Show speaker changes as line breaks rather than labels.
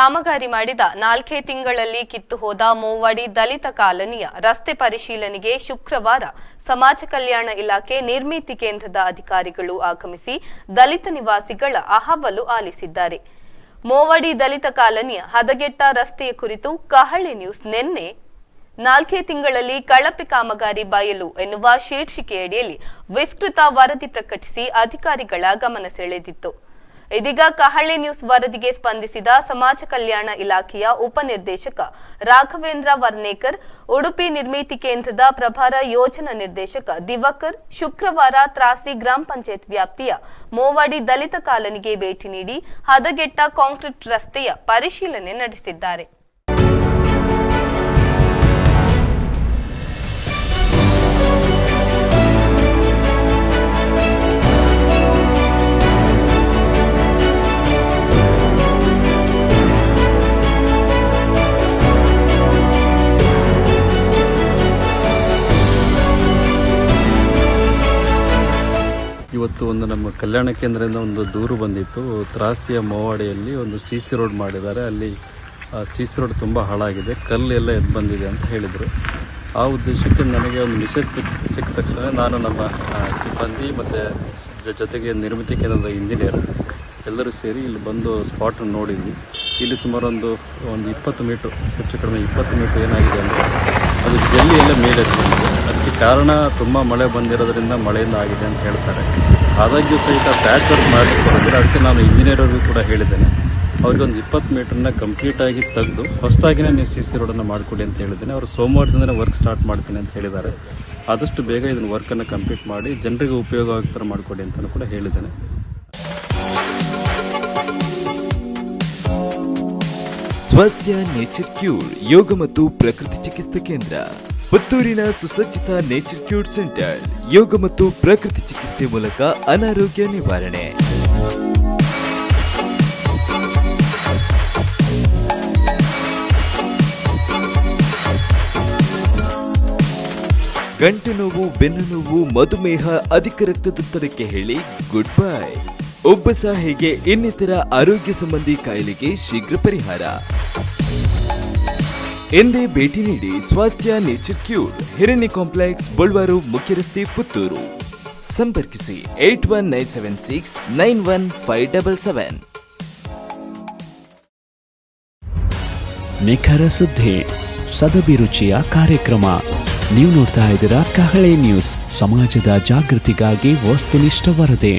ಕಾಮಗಾರಿ ಮಾಡಿದ ನಾಲ್ಕೇ ತಿಂಗಳಲ್ಲಿ ಕಿತ್ತು ಹೋದ ಮೋವಾಡಿ ದಲಿತ ಕಾಲನಿಯ ರಸ್ತೆ ಪರಿಶೀಲನೆಗೆ ಶುಕ್ರವಾರ ಸಮಾಜ ಕಲ್ಯಾಣ ಇಲಾಖೆ ನಿರ್ಮಿತಿ ಕೇಂದ್ರದ ಅಧಿಕಾರಿಗಳು ಆಗಮಿಸಿ ದಲಿತ ನಿವಾಸಿಗಳ ಅಹವಲು ಆಲಿಸಿದ್ದಾರೆ. ಮೋವಾಡಿ ದಲಿತ ಕಾಲನಿಯ ಹದಗೆಟ್ಟ ರಸ್ತೆಯ ಕುರಿತು ಕಹಳೆ ನ್ಯೂಸ್ ನಿನ್ನೆ. ನಾಲ್ಕೇ ತಿಂಗಳಲ್ಲಿ ಕಳಪೆ ಕಾಮಗಾರಿ ಬಯಲು ಎನ್ನುವ ಶೀರ್ಷಿಕೆಯಡಿಯಲ್ಲಿ ವಿಸ್ತೃತ ವರದಿ ಪ್ರಕಟಿಸಿ ಅಧಿಕಾರಿಗಳ ಗಮನ ಸೆಳೆದಿತ್ತು. ಇದೀಗ ಕಹಳೆ ನ್ಯೂಸ್ ವರದಿಗೆ ಸ್ಪಂದಿಸಿದ ಸಮಾಜ ಕಲ್ಯಾಣ ಇಲಾಖೆಯ ಉಪನಿರ್ದೇಶಕ ರಾಘವೇಂದ್ರ ವರ್ನೇಕರ್, ಉಡುಪಿ ನಿರ್ಮಿತಿ ಕೇಂದ್ರದ ಪ್ರಭಾರ ಯೋಜನಾ ನಿರ್ದೇಶಕ ದಿವಕರ್, ಶುಕ್ರವಾರ ತ್ರಾಸಿ ಗ್ರಾಮ ಪಂಚಾಯತ್ ವ್ಯಾಪ್ತಿಯ ಮೋವಾಡಿ ದಲಿತ ಕಾಲನಿಗೆ ಭೇಟಿ ನೀಡಿ ಹದಗೆಟ್ಟ ಕಾಂಕ್ರೀಟ್ ರಸ್ತೆಯ ಪರಿಶೀಲನೆ ನಡೆಸಿದ್ದಾರೆ.
ಇವತ್ತು ಒಂದು ನಮ್ಮ ಕಲ್ಯಾಣ ಕೇಂದ್ರದಿಂದ ಒಂದು ದೂರು ಬಂದಿತ್ತು. ತ್ರಾಸಿಯ ಮೋವಾಡಿಯಲ್ಲಿ ಒಂದು ಸಿ ಸಿ ರೋಡ್ ಮಾಡಿದ್ದಾರೆ. ಅಲ್ಲಿ ಸಿ ಸಿ ರೋಡ್ ತುಂಬ ಹಾಳಾಗಿದೆ. ಕಲ್ಲು ಎಲ್ಲ ಎದ್ದು ಬಂದಿದೆ ಅಂತ ಹೇಳಿದರು. ಆ ಉದ್ದೇಶಕ್ಕೆ ನನಗೆ ಒಂದು ಮೆಸೇಜ್ ಸಿಕ್ಕ ತಕ್ಷಣ ನಾನು ನಮ್ಮ ಸಿಬ್ಬಂದಿ ಮತ್ತು ಜೊತೆಗೆ ನಿರ್ಮಿತಿ ಕೇಂದ್ರದ ಇಂಜಿನಿಯರ್ ಎಲ್ಲರೂ ಸೇರಿ ಇಲ್ಲಿ ಬಂದು ಸ್ಪಾಟನ್ನು ನೋಡಿದ್ವಿ. ಇಲ್ಲಿ ಸುಮಾರು ಒಂದು ಒಂದು ಇಪ್ಪತ್ತು ಮೀಟ್ರ್, ಹೆಚ್ಚು ಕಡಿಮೆ ಇಪ್ಪತ್ತು ಮೀಟ್ರ್ ಏನಾಗಿದೆ ಅಂದರೆ ಅದು ಜಲ್ಲಿ ಎಲ್ಲ ಮೇಲೆ ಬಂದಿದೆ ಅದಕ್ಕೆ ಕಾರಣ ತುಂಬ ಮಳೆ ಬಂದಿರೋದ್ರಿಂದ ಮಳೆಯಿಂದ ಆಗಿದೆ ಅಂತ ಹೇಳ್ತಾರೆ. ಆದಾಗ್ಯೂ ಸಹಿತ ಪ್ಯಾಚ್ ವರ್ಕ್ ಮಾಡಲಿಕ್ಕೆ ಅದಕ್ಕೆ ನಾನು ಇಂಜಿನಿಯರ್ಗೂ ಕೂಡ ಹೇಳಿದ್ದೇನೆ. ಅವ್ರಿಗೆ ಒಂದು ಇಪ್ಪತ್ತು ಮೀಟ್ರನ್ನ ಕಂಪ್ಲೀಟಾಗಿ ತೆಗೆದು ಹೊಸದಾಗಿನೇ ನೀವು ಸಿ ಸಿ ರೋಡನ್ನು ಮಾಡಿಕೊಡಿ ಅಂತ ಹೇಳಿದ್ದೇನೆ. ಅವರು ಸೋಮವಾರದಿಂದಲೇ ವರ್ಕ್ ಸ್ಟಾರ್ಟ್ ಮಾಡ್ತೀನಿ ಅಂತ ಹೇಳಿದ್ದಾರೆ. ಆದಷ್ಟು ಬೇಗ ಇದನ್ನು ವರ್ಕನ್ನು ಕಂಪ್ಲೀಟ್ ಮಾಡಿ ಜನರಿಗೆ ಉಪಯೋಗ ಆಗೋ ಥರ ಮಾಡಿಕೊಡಿ ಅಂತಲೂ ಕೂಡ ಹೇಳಿದ್ದೇನೆ.
ಸ್ವಸ್ಥ್ಯ ನೇಚರ್ ಕ್ಯೂರ್ ಯೋಗ ಮತ್ತು ಪ್ರಕೃತಿ ಚಿಕಿತ್ಸಾ ಕೇಂದ್ರ. ಪುತ್ತೂರಿನ ಸುಸಜ್ಜಿತ ನೇಚರ್ ಕ್ಯೂರ್ ಸೆಂಟರ್, ಯೋಗ ಮತ್ತು ಪ್ರಕೃತಿ ಚಿಕಿತ್ಸೆ ಮೂಲಕ ಅನಾರೋಗ್ಯ ನಿವಾರಣೆ. ಗಂಟು ನೋವು, ಬೆನ್ನು ನೋವು, ಮಧುಮೇಹ, ಅಧಿಕ ರಕ್ತದೊತ್ತಡಕ್ಕೆ ಹೇಳಿ ಗುಡ್ ಬೈ. ಒಬ್ಬ ಹೇಗೆ ಇನ್ನಿತರ ಆರೋಗ್ಯ ಸಂಬಂಧಿ ಕಾಯಿಲೆಗೆ ಶೀಘ್ರ ಪರಿಹಾರ. ಎಂದೇ ಭೇಟಿ ನೀಡಿ Swasthya nature cure, Hiranya complex Bolwar ಮುಖ್ಯ ರಸ್ತೆ ಪುತ್ತೂರು. ಸಂಪರ್ಕಿಸಿ eight one nine seven six nine one five double seven.
ನಿಖರ ಸುದ್ದಿ ಸದಭಿರುಚಿಯ ಕಾರ್ಯಕ್ರಮ. ನೀವು ನೋಡ್ತಾ ಇದ್ದೀರಾ ಕಹಳೆ ನ್ಯೂಸ್, ಸಮಾಜದ ಜಾಗೃತಿಗಾಗಿ ವಸ್ತುನಿಷ್ಠ ವರದಿ.